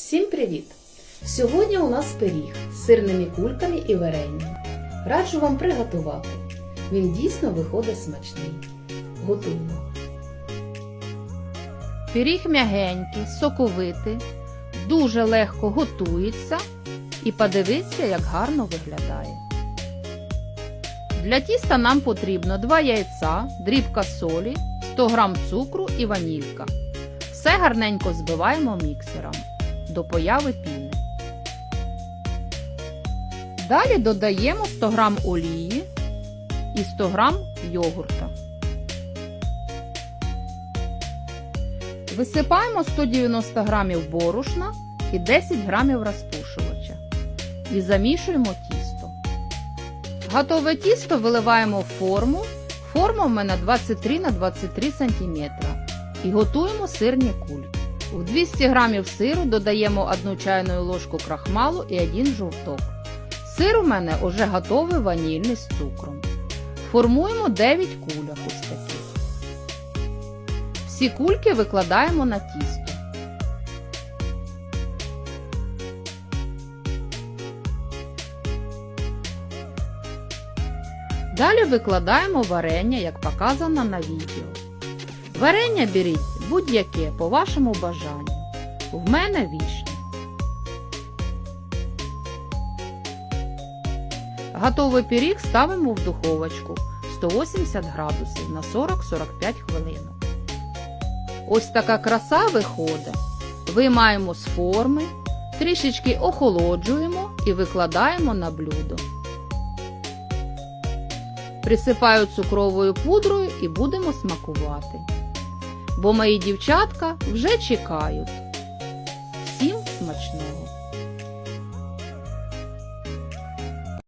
Всім привіт! Сьогодні у нас пиріг з сирними кульками і варенням. Раджу вам приготувати. Він дійсно виходить смачний. Готуємо. Пиріг м'ягенький, соковитий, дуже легко готується і подивіться, як гарно виглядає. Для тіста нам потрібно 2 яйця, дрібка солі, 100 г цукру і ванілька. Все гарненько збиваємо міксером до появи піни. Далі додаємо 100 г олії і 100 г йогурта. Висипаємо 190 г борошна і 10 г розпушувача. І замішуємо тісто. Готове тісто виливаємо в форму. Форма в мене 23 на 23 см. І готуємо сирні кульки. В 200 г сиру додаємо 1 чайну ложку крахмалу і 1 жовток. Сир у мене вже готовий ванільний з цукром. Формуємо 9 кульок ось таких. Всі кульки викладаємо на тісто. Далі викладаємо варення, як показано на відео. Варення беріть будь-яке по вашому бажанню. В мене вішня. Готовий пиріг ставимо в духовочку 180 градусів на 40-45 хвилин. Ось така краса виходить. Виймаємо з форми, трішечки охолоджуємо і викладаємо на блюдо. Присипаю цукровою пудрою і будемо смакувати. Бо мої дівчатка вже чекають. Всім смачного!